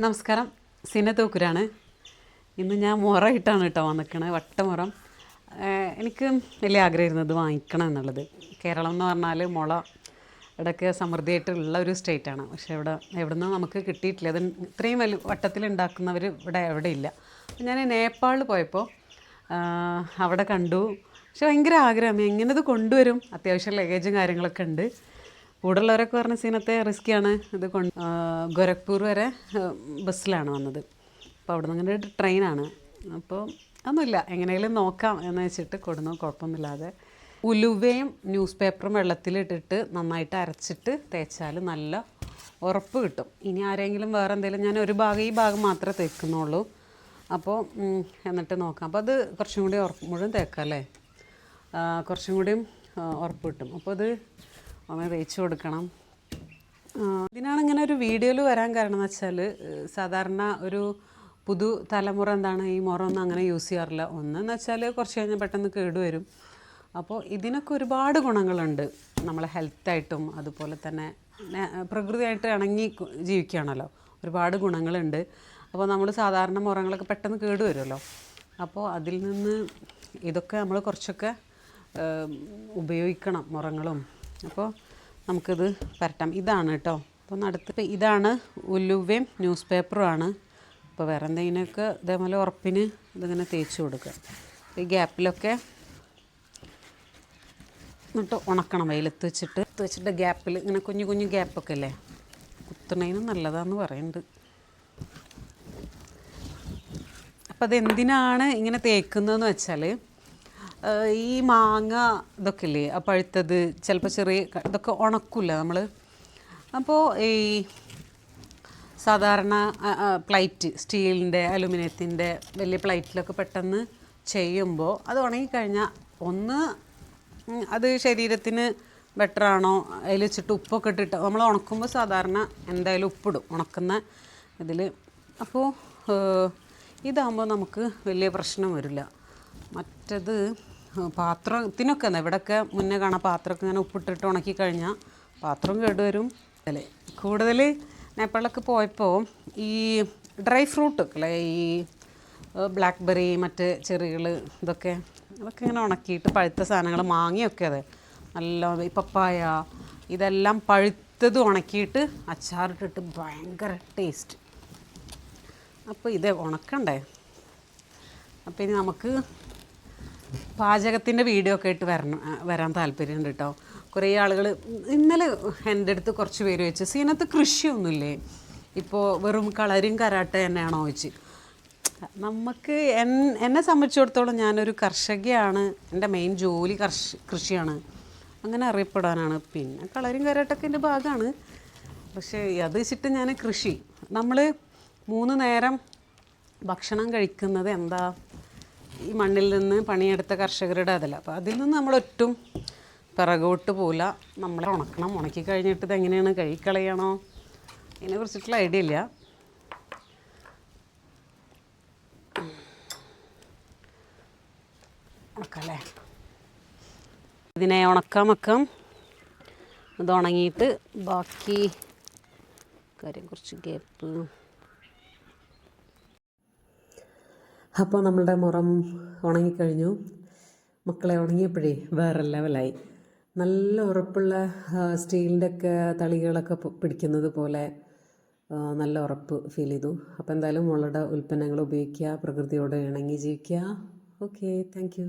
നമസ്കാരം. സിനത്തോക്കുരാണ് ഇന്ന് ഞാൻ മുറ ഇട്ടാണ് കേട്ടോ വന്നിക്കണത് വട്ടമുറം. എനിക്ക് വലിയ ആഗ്രഹമായിരുന്നു ഇത് വാങ്ങിക്കണം എന്നുള്ളത്. കേരളം എന്ന് പറഞ്ഞാൽ മുള ഇടയ്ക്ക് സമൃദ്ധിയായിട്ടുള്ള ഒരു സ്റ്റേറ്റാണ് പക്ഷേ ഇവിടെ എവിടെ നിന്നും നമുക്ക് കിട്ടിയിട്ടില്ല. അത് ഇത്രയും വലിയ വട്ടത്തിൽ ഉണ്ടാക്കുന്നവർ ഇവിടെ എവിടെ ഇല്ല. ഞാൻ നേപ്പാളിൽ പോയപ്പോൾ അവിടെ കണ്ടു. പക്ഷെ ഭയങ്കര ആഗ്രഹം. എങ്ങനെ ഇത് കൊണ്ടുവരും? അത്യാവശ്യം ലഗേജും കാര്യങ്ങളൊക്കെ ഉണ്ട്. കൂടുള്ളവരൊക്കെ പറഞ്ഞ സീനത്തെ റിസ്ക്കിയാണ് ഇത് കൊണ്ട് ഗോരഖ്പൂർ വരെ ബസ്സിലാണ് വന്നത്. അപ്പോൾ അവിടെ നിന്ന് അങ്ങനെ ട്രെയിനാണ് അപ്പോൾ ഒന്നുമില്ല എങ്ങനെയെങ്കിലും നോക്കാം എന്ന് വെച്ചിട്ട് കൊടുന്നു. കുഴപ്പമൊന്നുമില്ലാതെ. ഉലുവയും ന്യൂസ് പേപ്പറും വെള്ളത്തിലിട്ടിട്ട് നന്നായിട്ട് അരച്ചിട്ട് തേച്ചാൽ നല്ല ഉറപ്പ് കിട്ടും. ഇനി ആരെങ്കിലും വേറെ എന്തെങ്കിലും ഞാൻ ഒരു ഭാഗം ഈ ഭാഗം മാത്രമേ തേക്കുന്നുള്ളൂ. അപ്പോൾ എന്നിട്ട് നോക്കാം. അപ്പോൾ അത് കുറച്ചും കൂടി ഉറപ്പ് മുഴുവൻ തേക്കാം അല്ലേ കുറച്ചും കൂടിയും ഉറപ്പ് കിട്ടും. അപ്പോൾ അത് ഒന്ന് തേച്ച് കൊടുക്കണം. ഇതിനാണ് ഇങ്ങനെ ഒരു വീഡിയോയിൽ വരാൻ കാരണം എന്ന് വെച്ചാൽ സാധാരണ ഒരു പുതു തലമുറ എന്താണ് ഈ മുറ ഒന്നും അങ്ങനെ യൂസ് ചെയ്യാറില്ല. ഒന്നെന്ന് വെച്ചാൽ കുറച്ച് കഴിഞ്ഞാൽ പെട്ടെന്ന് കേടുവരും അപ്പോൾ ഇതിനൊക്കെ ഒരുപാട് ഗുണങ്ങളുണ്ട്. നമ്മളെ ഹെൽത്തായിട്ടും അതുപോലെ തന്നെ പ്രകൃതിയായിട്ട് ഇണങ്ങി ജീവിക്കുകയാണല്ലോ. ഒരുപാട് ഗുണങ്ങളുണ്ട്. അപ്പോൾ നമ്മൾ സാധാരണ മുറങ്ങളൊക്കെ പെട്ടെന്ന് കേടുവരുമല്ലോ അപ്പോൾ അതിൽ നിന്ന് ഇതൊക്കെ നമ്മൾ കുറച്ചൊക്കെ ഉപയോഗിക്കണം മുറങ്ങളും. അപ്പോൾ നമുക്കിത് പരട്ടാം. ഇതാണ് കേട്ടോ. അപ്പോൾ നടുത്ത് ഇതാണ് ഉലുവയും ന്യൂസ് പേപ്പറുമാണ് അപ്പോൾ വേറെ എന്തെങ്കിലുമൊക്കെ ഇതേപോലെ ഉറപ്പിന് ഇതിങ്ങനെ തേച്ച് കൊടുക്കുക. ഈ ഗ്യാപ്പിലൊക്കെ എന്നിട്ട് ഉണക്കണം വെയിലത്ത് വെച്ചിട്ട്. എടുത്ത് വെച്ചിട്ട് ഗ്യാപ്പിൽ ഇങ്ങനെ കുഞ്ഞു കുഞ്ഞു ഗ്യാപ്പൊക്കെ അല്ലേ? കുത്തണതിന് നല്ലതാന്ന് പറയുന്നുണ്ട്. അപ്പോൾ അതെന്തിനാണ് ഇങ്ങനെ തേക്കുന്നതെന്ന് വെച്ചാൽ ഈ മാങ്ങ ഇതൊക്കെ ഇല്ലേ പഴുത്തത് ചിലപ്പോൾ ചെറിയ ഇതൊക്കെ ഉണക്കില്ല നമ്മൾ അപ്പോൾ ഈ സാധാരണ പ്ലേറ്റ് സ്റ്റീലിന്റെ അലുമിനിയത്തിന്റെ വലിയ പ്ലേറ്റിലൊക്കെ പെട്ടെന്ന് ചെയ്യുമ്പോൾ അത് ഉണങ്ങിക്കഴിഞ്ഞാൽ ഒന്ന് അത് ശരീരത്തിന് ബെറ്ററാണോ? അതിൽ വെച്ചിട്ട് ഉപ്പൊക്കെ ഇട്ടിട്ട് നമ്മൾ ഉണക്കുമ്പോൾ സാധാരണ എന്തായാലും ഉപ്പിടും ഉണക്കുന്ന ഇതിൽ അപ്പോൾ ഇതാകുമ്പോൾ നമുക്ക് വലിയ പ്രശ്നം വരില്ല. മറ്റത് പാത്രത്തിനൊക്കെ ഇവിടെയൊക്കെ മുന്നേ കാണാം പാത്രമൊക്കെ ഇങ്ങനെ ഉപ്പിട്ടിട്ട് ഉണക്കി കഴിഞ്ഞാൽ പാത്രം കേടുവരും. അല്ലേ? കൂടുതൽ നേപ്പാളിലൊക്കെ പോയപ്പോൾ ഈ ഡ്രൈ ഫ്രൂട്ട് അല്ലേ ഈ ബ്ലാക്ക് ബെറി മറ്റ് ചെറികൾ ഇതൊക്കെ അതൊക്കെ ഇങ്ങനെ ഉണക്കിയിട്ട് പഴുത്ത സാധനങ്ങൾ മാങ്ങയൊക്കെ അതെ. നല്ല ഈ പപ്പായ ഇതെല്ലാം പഴുത്തത് ഉണക്കിയിട്ട് അച്ചാറിട്ടിട്ട് ഭയങ്കര ടേസ്റ്റ്. അപ്പോൾ ഇത് ഉണക്കണ്ടേ? അപ്പോൾ ഇനി നമുക്ക് പാചകത്തിന്റെ വീഡിയോ ഒക്കെ ആയിട്ട് വരണം വരാൻ താല്പര്യമുണ്ട് കേട്ടോ കുറേ ആളുകൾ ഇന്നലെ എന്റെ അടുത്ത് കുറച്ച് പേര് വെച്ച് സീനത്ത് കൃഷിയൊന്നുമില്ലേ? ഇപ്പോൾ വെറും കളരും കരാട്ട തന്നെയാണോ ചോദിച്ച്. നമുക്ക് എൻ എന്നെ സംബന്ധിച്ചിടത്തോളം ഞാനൊരു കർഷകയാണ് എന്റെ മെയിൻ ജോലി കർഷ കൃഷിയാണ്. അങ്ങനെ അറിയപ്പെടാനാണ്. പിന്നെ കളരും കരാട്ടൊക്കെ എന്റെ ഭാഗമാണ് പക്ഷേ അത് വെച്ചിട്ട് ഞാൻ കൃഷി. നമ്മൾ മൂന്ന് നേരം ഭക്ഷണം കഴിക്കുന്നത് എന്താ? ഈ മണ്ണിൽ നിന്ന് പണിയെടുത്ത കർഷകരുടെ അതല്ല അപ്പോൾ അതിൽ നിന്ന് നമ്മളൊട്ടും പിറകോട്ട് പോല നമ്മൾ ഉണക്കണം. ഉണക്കി കഴിഞ്ഞിട്ട് ഇത് എങ്ങനെയാണ്? കഴിക്കളയണോ ഇതിനെ കുറിച്ചിട്ടുള്ള ഐഡിയ ഇല്ല. ഉണക്കല്ലേ? ഇതിനെ ഉണക്കാൻ വെക്കാം. ഇത് ഉണങ്ങിയിട്ട് ബാക്കി കാര്യം കുറച്ച് ഗ്യാപ്പ് അപ്പോൾ നമ്മളുടെ മുറം ഉണങ്ങിക്കഴിഞ്ഞു. മക്കളെ ഉണങ്ങിയപ്പോഴേ വേറെ ലെവലായി നല്ല ഉറപ്പുള്ള സ്റ്റീലിന്റെ ഒക്കെ തളികളൊക്കെ പിടിക്കുന്നത് പോലെ നല്ല ഉറപ്പ് ഫീൽ ചെയ്തു. അപ്പോൾ എന്തായാലും മുളയുടെ ഉൽപ്പന്നങ്ങൾ ഉപയോഗിക്കുക പ്രകൃതിയോട് ഇണങ്ങി ജീവിക്കുക. Okay thank